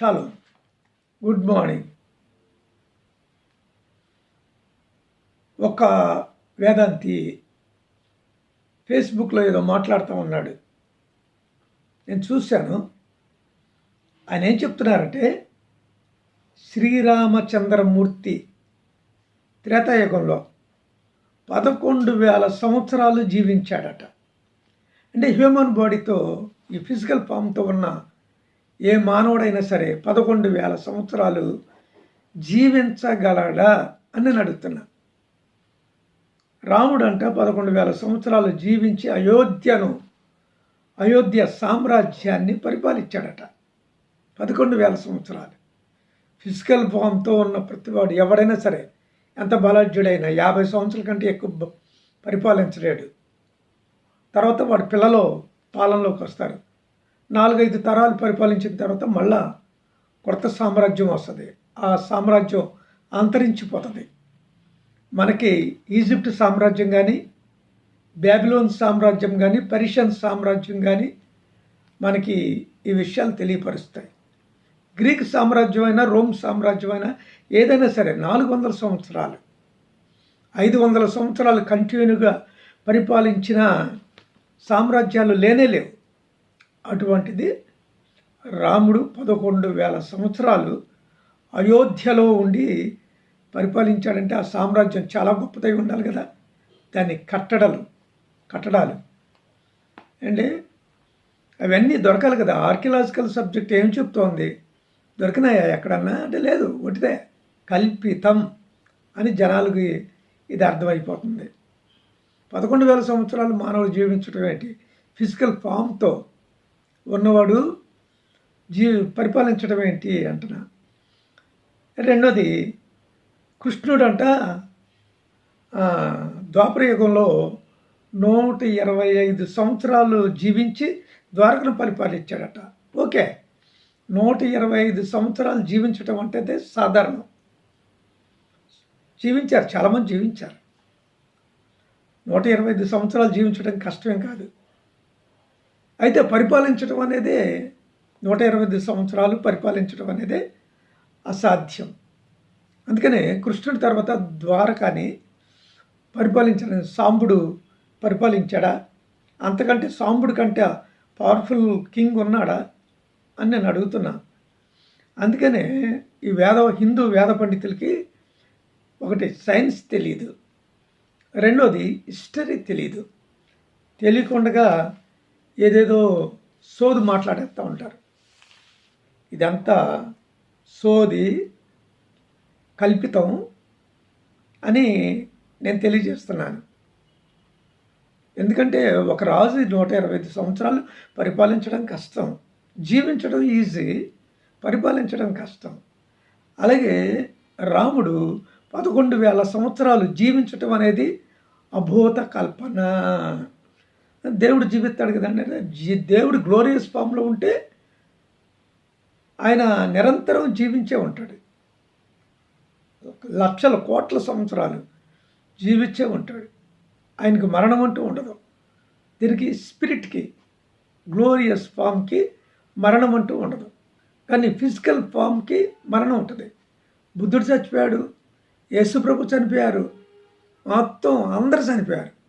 Shallow good morning ఒక వేదాంతి ఫేస్బుక్లో ఏదో మాట్లాడుతూ ఉన్నాడు. నేను చూశాను. ఆయన ఏం చెప్తున్నారంటే శ్రీరామచంద్రమూర్తి త్రేతాయుగంలో పదకొండు వేల సంవత్సరాలు జీవించాడట. అంటే హ్యూమన్ బాడీతో ఈ ఫిజికల్ ఫామ్తో ఉన్న ఏ మానవుడైనా సరే పదకొండు వేల సంవత్సరాలు జీవించగలడా అని నేను అడుగుతున్నా రాముడు అంట పదకొండు వేల సంవత్సరాలు జీవించి అయోధ్యను అయోధ్య సామ్రాజ్యాన్ని పరిపాలించాడట. పదకొండు వేల సంవత్సరాలు. ఫిజికల్ ఫామ్తో ఉన్న ప్రతివాడు ఎవడైనా సరే ఎంత బలాఢ్యుడైనా యాభై సంవత్సరాల కంటే ఎక్కువ పరిపాలించలేడు. తర్వాత వాడు పిల్లలు పాలనలోకి వస్తారు. నాలుగైదు తరాలు పరిపాలించిన తర్వాత మళ్ళా కొత్త సామ్రాజ్యం వస్తుంది. ఆ సామ్రాజ్యం అంతరించిపోతుంది. మనకి ఈజిప్ట్ సామ్రాజ్యం కానీ బ్యాబిలోన్ సామ్రాజ్యం కానీ పర్షియన్ సామ్రాజ్యం కానీ మనకి ఈ విషయాలు తెలియపరుస్తాయి. గ్రీక్ సామ్రాజ్యం అయినా రోమ్ సామ్రాజ్యం అయినా ఏదైనా సరే నాలుగు వందల సంవత్సరాలు ఐదు వందల సంవత్సరాలు కంటిన్యూగా పరిపాలించిన సామ్రాజ్యాలు లేనే లేవు. అటువంటిది రాముడు పదకొండు వేల సంవత్సరాలు అయోధ్యలో ఉండి పరిపాలించాడంటే ఆ సామ్రాజ్యం చాలా గొప్పదై ఉండాలి కదా. దాన్ని కట్టడలు కట్టడాలు. అంటే అవన్నీ దొరకాలి కదా. ఆర్కియలాజికల్ సబ్జెక్ట్ ఏం చెప్తోంది? దొరికినాయా ఎక్కడన్నా? అంటే లేదు ఒకటిదే కల్పితం అని జనాలకి ఇది అర్థమైపోతుంది. పదకొండు వేల సంవత్సరాలు మానవులు జీవించడం ఏంటి? ఫిజికల్ ఫామ్తో ఉన్నవాడు జీ పరిపాలించడం ఏంటి అంటున్నా. రెండోది కృష్ణుడంట ఆ, ద్వాపర యుగంలో నూట ఇరవై ఐదు సంవత్సరాలు జీవించి ద్వారకను పరిపాలించాడట. ఓకే నూట ఇరవై ఐదు సంవత్సరాలు జీవించడం అంటే సాధారణం. జీవించారు చాలామంది జీవించారు. నూట ఇరవై ఐదు సంవత్సరాలు జీవించడం కష్టమేం కాదు. అయితే పరిపాలించడం అనేది నూట ఇరవై ఐదు సంవత్సరాలు పరిపాలించడం అనేది అసాధ్యం. అందుకనే కృష్ణుడి తర్వాత ద్వారకాని పరిపాలించిన సాంబుడు పరిపాలించాడా? అంతకంటే సాంబుడి కంటే పవర్ఫుల్ కింగ్ ఉన్నాడా? అని నేను అడుగుతున్నా. అందుకనే ఈ వేద హిందూ వేద పండితులకి ఒకటి సైన్స్ తెలియదు రెండోది హిస్టరీ తెలియదు తెలియకుండా ఏదేదో సోది మాట్లాడేస్తూ ఉంటారు. ఇదంతా సోది కల్పితం అని నేను తెలియజేస్తున్నాను. ఎందుకంటే ఒక రాజు నూట ఇరవై ఐదు సంవత్సరాలు పరిపాలించడం కష్టం. జీవించడం ఈజీ పరిపాలించడం కష్టం. అలాగే రాముడు పదకొండు వేల సంవత్సరాలు జీవించటం అనేది అభూత కల్పన. దేవుడు జీవిస్తాడు కదండి దేవుడు గ్లోరియస్ ఫామ్లో ఉంటే ఆయన నిరంతరం జీవించే ఉంటాడు. లక్షల కోట్ల సంవత్సరాలు జీవించే ఉంటాడు. ఆయనకు మరణం అంటూ ఉండదు. దీనికి స్పిరిట్కి గ్లోరియస్ ఫామ్కి మరణం అంటూ ఉండదు. కానీ ఫిజికల్ ఫామ్కి మరణం ఉంటుంది. బుద్ధుడు చచ్చిపోయాడు యేసుప్రభు చనిపోయారు మొత్తం అందరు చనిపోయారు.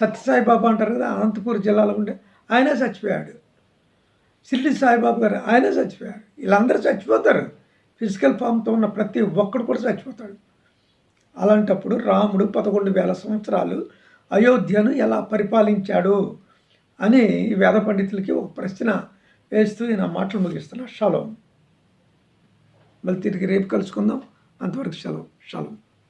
సత్యసాయిబాబా అంటారు కదా అనంతపూర్ జిల్లాలో ఉండే ఆయన చచ్చిపోయాడు. షిర్డి సాయిబాబు గారు ఆయన చచ్చిపోయాడు. వీళ్ళందరూ చచ్చిపోతారు. ఫిజికల్ ఫామ్తో ఉన్న ప్రతి ఒక్కడు కూడా చచ్చిపోతాడు. అలాంటప్పుడు రాముడు పదకొండు వేల సంవత్సరాలు అయోధ్యను ఎలా పరిపాలించాడు అని ఈ వేద పండితులకి ఒక ప్రశ్న వేస్తూ నా మాటలు ముగిస్తున్నా. షాలో. మళ్ళీ తిరిగి రేపు కలుసుకుందాం. అంతవరకు సెలవు షాలో.